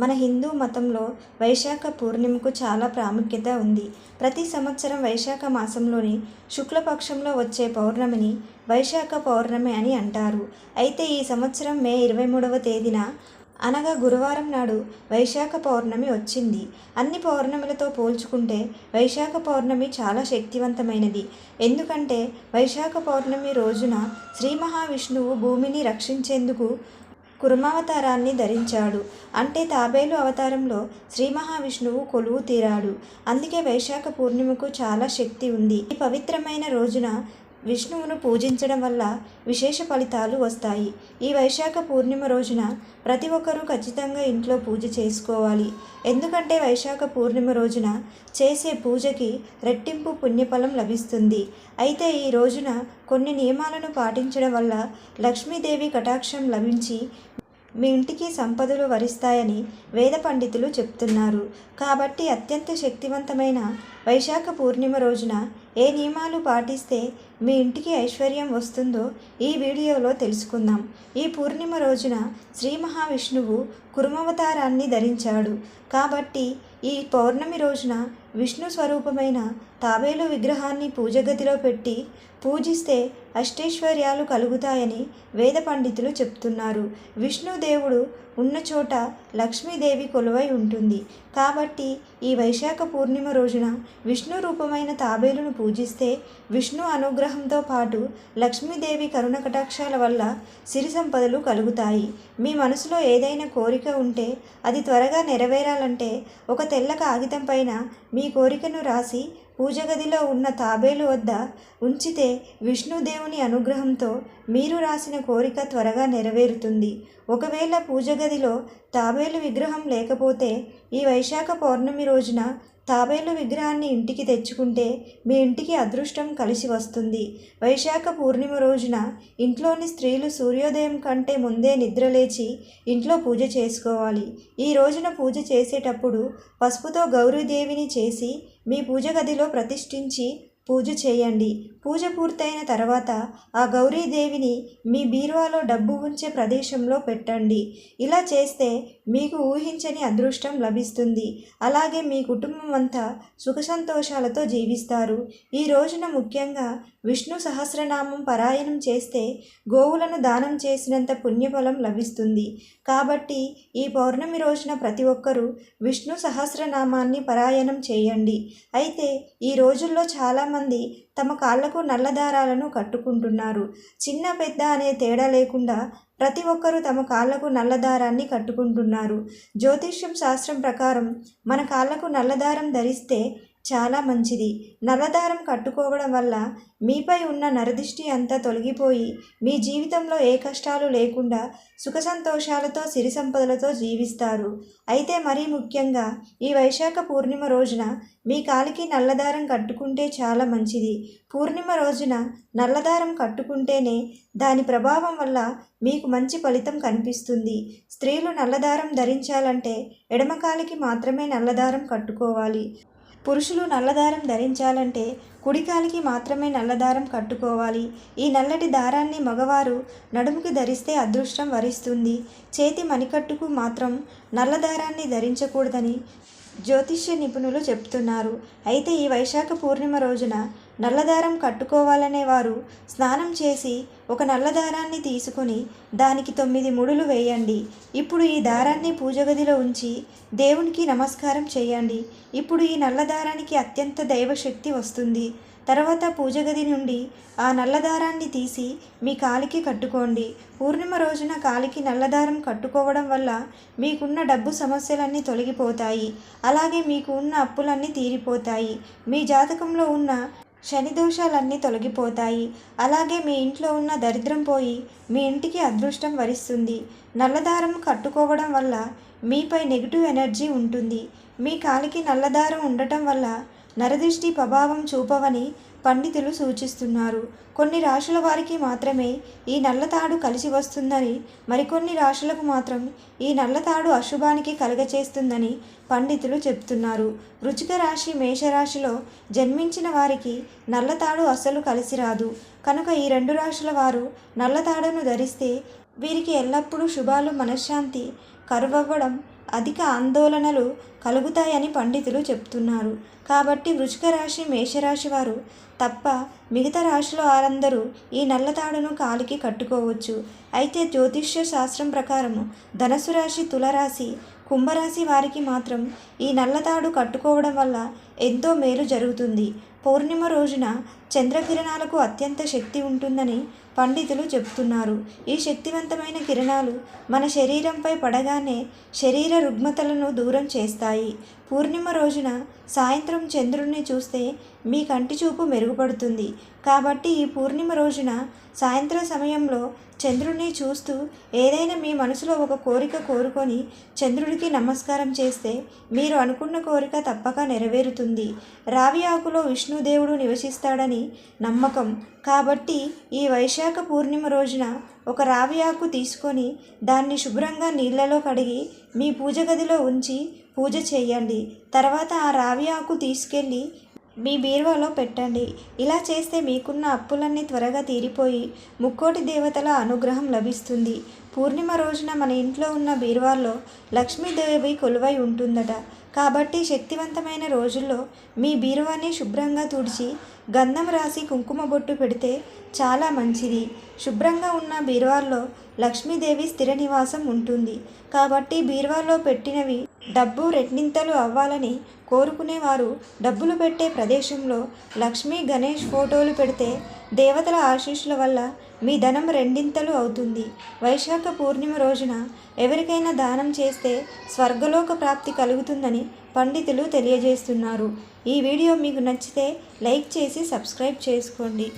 మన హిందూ మతంలో వైశాఖ పూర్ణిమకు చాలా ప్రాముఖ్యత ఉంది. ప్రతి సంవత్సరం వైశాఖ మాసంలోని శుక్లపక్షంలో వచ్చే పౌర్ణమిని వైశాఖ పౌర్ణమి అని అంటారు. అయితే ఈ సంవత్సరం మే ఇరవై మూడవ తేదీన అనగా గురువారం నాడు వైశాఖ పౌర్ణమి వచ్చింది. అన్ని పౌర్ణమిలతో పోల్చుకుంటే వైశాఖ పౌర్ణమి చాలా శక్తివంతమైనది. ఎందుకంటే వైశాఖ పౌర్ణమి రోజున శ్రీ మహావిష్ణువు భూమిని రక్షించేందుకు కుర్మావతారాన్ని ధరించాడు. అంటే తాబేలు అవతారంలో శ్రీ మహావిష్ణువు కొలువు తీరాడు. అందుకే వైశాఖ పూర్ణిమకు చాలా శక్తి ఉంది. ఈ పవిత్రమైన రోజున విష్ణువును పూజించడం వల్ల విశేష ఫలితాలు వస్తాయి. ఈ వైశాఖ పూర్ణిమ రోజున ప్రతి ఒక్కరూ ఖచ్చితంగా ఇంట్లో పూజ చేసుకోవాలి. ఎందుకంటే వైశాఖ పూర్ణిమ రోజున చేసే పూజకి రెట్టింపు పుణ్యఫలం లభిస్తుంది. అయితే ఈ రోజున కొన్ని నియమాలను పాటించడం వల్ల లక్ష్మీదేవి కటాక్షం లభించి మీ ఇంటికి సంపదలు వరిస్తాయని వేద పండితులు చెప్తున్నారు. కాబట్టి అత్యంత శక్తివంతమైన వైశాఖ పూర్ణిమ రోజున ఏ నియమాలు పాటిస్తే మీ ఇంటికి ఐశ్వర్యం వస్తుందో ఈ వీడియోలో తెలుసుకుందాం. ఈ పూర్ణిమ రోజున శ్రీ మహావిష్ణువు కురుమవతారాన్ని ధరించాడు. కాబట్టి ఈ పౌర్ణమి రోజున విష్ణు స్వరూపమైన తాబేలు విగ్రహాన్ని పూజగదిలో పెట్టి పూజిస్తే అష్టైశ్వర్యాలు కలుగుతాయని వేద పండితులు చెప్తున్నారు. విష్ణుదేవుడు ఉన్న చోట లక్ష్మీదేవి కొలువై ఉంటుంది. కాబట్టి ఈ వైశాఖ పూర్ణిమ రోజున విష్ణు రూపమైన తాబేలును పూజిస్తే విష్ణు అనుగ్రహంతో పాటు లక్ష్మీదేవి కరుణ కటాక్షాల వల్ల సిరి సంపదలు కలుగుతాయి. మీ మనసులో ఏదైనా కోరిక ఉంటే అది త్వరగా నెరవేరాలంటే ఒక తెల్ల కాగితం పైన మీ కోరికను రాసి పూజగదిలో ఉన్న తాబేలు వద్ద ఉంచితే విష్ణుదేవుని అనుగ్రహంతో మీరు రాసిన కోరిక త్వరగా నెరవేరుతుంది. ఒకవేళ పూజగదిలో తాబేలు విగ్రహం లేకపోతే ఈ వైశాఖ పౌర్ణమి రోజున తాబేలు విగ్రహాన్ని ఇంటికి తెచ్చుకుంటే మీ ఇంటికి అదృష్టం కలిసి వస్తుంది. వైశాఖ పూర్ణిమ రోజున ఇంట్లోని స్త్రీలు సూర్యోదయం కంటే ముందే నిద్రలేచి ఇంట్లో పూజ చేసుకోవాలి. ఈ రోజున పూజ చేసేటప్పుడు పసుపుతో గౌరీదేవిని చేసి మీ పూజ గదిలో ప్రతిష్ఠించి పూజ చేయండి. పూజ పూర్తయిన తర్వాత ఆ గౌరీదేవిని మీ బీరువాలో డబ్బు ఉంచే ప్రదేశంలో పెట్టండి. ఇలా చేస్తే మీకు ఊహించని అదృష్టం లభిస్తుంది. అలాగే మీ కుటుంబం అంతా సుఖ సంతోషాలతో జీవిస్తారు. ఈ రోజున ముఖ్యంగా విష్ణు సహస్రనామం పారాయణం చేస్తే గోవులను దానం చేసినంత పుణ్యఫలం లభిస్తుంది. కాబట్టి ఈ పౌర్ణమి రోజున ప్రతి ఒక్కరూ విష్ణు సహస్రనామాన్ని పారాయణం చేయండి. అయితే ఈ రోజుల్లో చాలా చాలామంది తమ కాళ్ళకు నల్ల దారాలను కట్టుకుంటున్నారు. చిన్న పెద్ద అనే తేడా లేకుండా ప్రతి ఒక్కరూ తమ కాళ్ళకు నల్ల దారాన్ని కట్టుకుంటున్నారు. జ్యోతిష్యం శాస్త్రం ప్రకారం మన కాళ్ళకు నల్లదారం ధరిస్తే చాలా మంచిది. నల్లదారం కట్టుకోవడం వల్ల మీపై ఉన్న నరదిష్టి అంతా తొలగిపోయి మీ జీవితంలో ఏ కష్టాలు లేకుండా సుఖ సంతోషాలతో సిరి సంపదలతో జీవిస్తారు. అయితే మరీ ముఖ్యంగా ఈ వైశాఖ పూర్ణిమ రోజున మీ కాలికి నల్లదారం కట్టుకుంటే చాలా మంచిది. పూర్ణిమ రోజున నల్లదారం కట్టుకుంటేనే దాని ప్రభావం వల్ల మీకు మంచి ఫలితం కనిపిస్తుంది. స్త్రీలు నల్లదారం ధరించాలంటే ఎడమకాలికి మాత్రమే నల్లదారం కట్టుకోవాలి. పురుషులు నల్లదారం ధరించాలంటే కుడికాలికి మాత్రమే నల్లదారం కట్టుకోవాలి. ఈ నల్లటి దారాన్ని మగవారు నడుముకి ధరిస్తే అదృష్టం వరిస్తుంది. చేతి మణికట్టుకు మాత్రం నల్లదారాన్ని ధరించకూడదని జ్యోతిష్య నిపుణులు చెప్తున్నారు. అయితే ఈ వైశాఖ పూర్ణిమ రోజున నల్లదారం కట్టుకోవాలనే వారు స్నానం చేసి ఒక నల్లదారాన్ని తీసుకుని దానికి తొమ్మిది ముడులు వేయండి. ఇప్పుడు ఈ దారాన్ని పూజ గదిలో ఉంచి దేవునికి నమస్కారం చేయండి. ఇప్పుడు ఈ నల్లదారానికి అత్యంత దైవశక్తి వస్తుంది. తర్వాత పూజ గది నుండి ఆ నల్లదారాన్ని తీసి మీ కాలికి కట్టుకోండి. పూర్ణిమ రోజున కాలికి నల్లదారం కట్టుకోవడం వల్ల మీకున్న డబ్బు సమస్యలన్నీ తొలగిపోతాయి. అలాగే మీకు ఉన్న అప్పులన్నీ తీరిపోతాయి. మీ జాతకంలో ఉన్న శని దోషాలన్నీ తొలగిపోతాయి. అలాగే మీ ఇంట్లో ఉన్న దరిద్రం పోయి మీ ఇంటికి అదృష్టం వరిస్తుంది. నల్లదారం కట్టుకోవడం వల్ల మీపై నెగిటివ్ ఎనర్జీ ఉంటుంది. మీ కాలికి నల్లదారం ఉండటం వల్ల నరదృష్టి ప్రభావం చూపవని పండితులు సూచిస్తున్నారు. కొన్ని రాశుల వారికి మాత్రమే ఈ నల్లతాడు కలిసి వస్తుందని మరికొన్ని రాశులకు మాత్రం ఈ నల్లతాడు అశుభానికి కలగచేస్తుందని పండితులు చెప్తున్నారు. వృచిక రాశి మేషరాశిలో జన్మించిన వారికి నల్లతాడు అస్సలు కలిసి రాదు. కనుక ఈ రెండు రాశుల వారు నల్లతాడును ధరిస్తే వీరికి ఎల్లప్పుడూ శుభాలు మనశ్శాంతి కరువవ్వడం అధిక ఆందోళనలు కలుగుతాయని పండితులు చెప్తున్నారు. కాబట్టి వృషిక రాశి మేషరాశి వారు తప్ప మిగతా రాశుల వారందరూ ఈ నల్లతాడును కాలికి కట్టుకోవచ్చు. అయితే జ్యోతిష్య శాస్త్రం ప్రకారము ధనసు రాశి తులరాశి కుంభరాశి వారికి మాత్రం ఈ నల్లతాడు కట్టుకోవడం వల్ల ఎంతో మేలు జరుగుతుంది. పౌర్ణిమ రోజున చంద్రకిరణాలకు అత్యంత శక్తి ఉంటుందని పండితులు చెబుతున్నారు. ఈ శక్తివంతమైన కిరణాలు మన శరీరంపై పడగానే శరీర రుగ్మతలను దూరం చేస్తాయి. పూర్ణిమ రోజున సాయంత్రం చంద్రుడిని చూస్తే మీ కంటి చూపు మెరుగుపడుతుంది. కాబట్టి ఈ పూర్ణిమ రోజున సాయంత్రం సమయంలో చంద్రుడిని చూస్తూ ఏదైనా మీ మనసులో ఒక కోరిక కోరుకొని చంద్రుడికి నమస్కారం చేస్తే మీరు అనుకున్న కోరిక తప్పక నెరవేరుతుంది. రావి ఆకులో విష్ణుదేవుడు నివసిస్తాడని నమ్మకం. కాబట్టి ఈ వైశాఖ పూర్ణిమ రోజున ఒక రావి ఆకు తీసుకొని దాన్ని శుభ్రంగా నీళ్ళలో కడిగి మీ పూజ గదిలో ఉంచి పూజ చేయండి. తర్వాత ఆ రావి ఆకు తీసుకెళ్ళి మీ బీరువాలో పెట్టండి. ఇలా చేస్తే మీకున్న అప్పులన్నీ త్వరగా తీరిపోయి ముక్కోటి దేవతల అనుగ్రహం లభిస్తుంది. పూర్ణిమ రోజున మన ఇంట్లో ఉన్న బీరువాలో లక్ష్మీదేవి కొలువై ఉంటుందట. కాబట్టి శక్తివంతమైన రోజుల్లో మీ బీరువాని శుభ్రంగా తుడిచి గంధం రాసి కుంకుమ బొట్టు పెడితే చాలా మంచిది. శుభ్రంగా ఉన్న బీరువాల్లో లక్ష్మీదేవి స్థిర నివాసం ఉంటుంది. కాబట్టి బీరువాలో పెట్టినవి డబ్బు రెట్టింతలు అవ్వాలని కోరుకునేవారు. డబ్బులు పెట్టే ప్రదేశంలో లక్ష్మీ గణేష్ ఫోటోలు పెడితే దేవతల ఆశీస్సుల వల్ల మీ ధనం రెండింతలు అవుతుంది. వైశాఖ పూర్ణిమ రోజున ఎవరికైనా దానం చేస్తే స్వర్గలోక ప్రాప్తి కలుగుతుందని పండితులు తెలియజేస్తున్నారు. ఈ వీడియో మీకు నచ్చితే లైక్ చేసి సబ్స్క్రైబ్ చేసుకోండి.